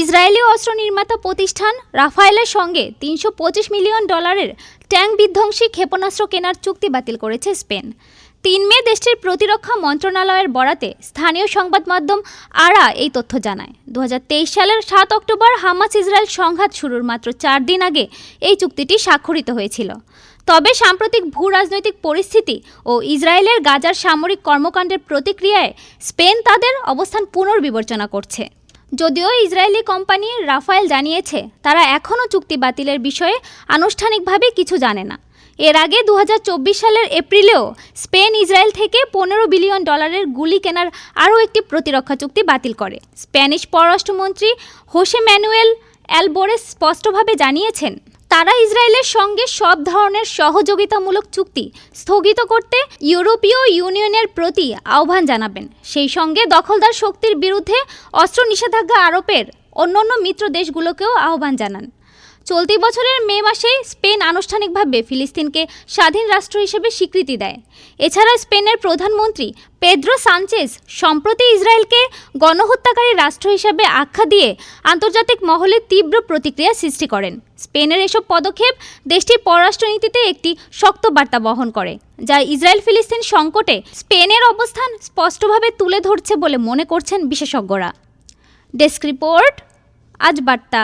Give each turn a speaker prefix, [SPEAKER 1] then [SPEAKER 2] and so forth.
[SPEAKER 1] Israeli অস্ত্র নির্মাতা প্রতিষ্ঠান রাফায়েলের সঙ্গে তিনশো পঁচিশ মিলিয়ন ডলারের ট্যাঙ্ক বিধ্বংসী ক্ষেপণাস্ত্র কেনার চুক্তি বাতিল করেছে স্পেন। তিন মে দেশটির প্রতিরক্ষা মন্ত্রণালয়ের বরাতে স্থানীয় সংবাদ মাধ্যম আরা এই তথ্য জানায়। দু হাজার তেইশ সালের সাত অক্টোবর হামাস ইসরায়েল সংঘাত শুরুর মাত্র চার দিন আগে এই চুক্তিটি স্বাক্ষরিত হয়েছিল। তবে সাম্প্রতিক ভূ রাজনৈতিক পরিস্থিতি ও ইসরায়েলের গাজার সামরিক কর্মকাণ্ডের প্রতিক্রিয়ায় স্পেন তাদের অবস্থান পুনর্বিবেচনা করছে। যদিও ইসরায়েলি কোম্পানি রাফায়েল জানিয়েছে, তারা এখনও চুক্তি বাতিলের বিষয়ে আনুষ্ঠানিকভাবে কিছু জানে না। এর আগে দু হাজার চব্বিশ সালের এপ্রিলেও স্পেন ইসরায়েল থেকে পনেরো বিলিয়ন ডলারের গুলি কেনার আরও একটি প্রতিরক্ষা চুক্তি বাতিল করে। স্প্যানিশ পররাষ্ট্রমন্ত্রী হোসে ম্যানুয়েল অ্যালবোরেস স্পষ্টভাবে জানিয়েছেন তারা ইসরায়েলের সঙ্গে সব ধরনের সহযোগিতামূলক চুক্তি স্থগিত করতে ইউরোপীয় ইউনিয়নের প্রতি আহ্বান জানাবেন। সেই সঙ্গে দখলদার শক্তির বিরুদ্ধে অস্ত্র নিষেধাজ্ঞা আরোপের অন্যান্য মিত্র দেশগুলোকেও আহ্বান জানান। চলতি বছরের মে মাসে স্পেন আনুষ্ঠানিকভাবে ফিলিস্তিনকে স্বাধীন রাষ্ট্র হিসেবে স্বীকৃতি দেয়। এছাড়া স্পেনের প্রধানমন্ত্রী পেদ্রো সানচেজ সম্প্রতি ইসরায়েলকে গণহত্যাকারী রাষ্ট্র হিসেবে আখ্যা দিয়ে আন্তর্জাতিক মহলে তীব্র প্রতিক্রিয়া সৃষ্টি করেন। স্পেনের এসব পদক্ষেপ দেশটির পররাষ্ট্রনীতিতে একটি শক্ত বার্তা বহন করে, যা ইসরায়েল ফিলিস্তিন সংকটে স্পেনের অবস্থান স্পষ্টভাবে তুলে ধরছে বলে মনে করছেন বিশেষজ্ঞরা। ডেস্ক রিপোর্ট, আজ বার্তা।